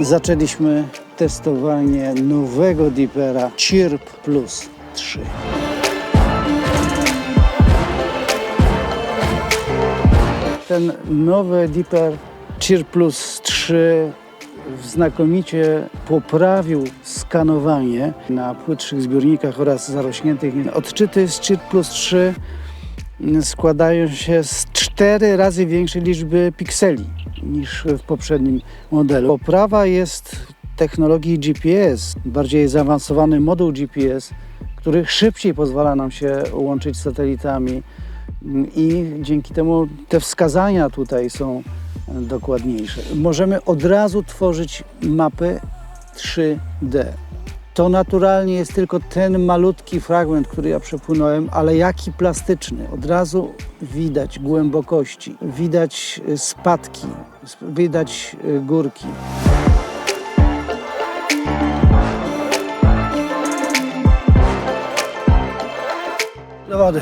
zaczęliśmy testowanie nowego Deepera CIRP Plus 3. Ten nowy Deeper CIRP Plus 3 znakomicie poprawił skanowanie na płytszych zbiornikach oraz zarośniętych. Odczyty z CIRP Plus 3 składają się z cztery razy większej liczby pikseli niż w poprzednim modelu. Poprawa jest technologii GPS, bardziej zaawansowany moduł GPS, który szybciej pozwala nam się łączyć z satelitami i dzięki temu te wskazania tutaj są dokładniejsze. Możemy od razu tworzyć mapy 3D. To naturalnie jest tylko ten malutki fragment, który ja przepłynąłem, ale jaki plastyczny. Od razu widać głębokości, widać y, spadki, sp- widać y, górki. Do wody.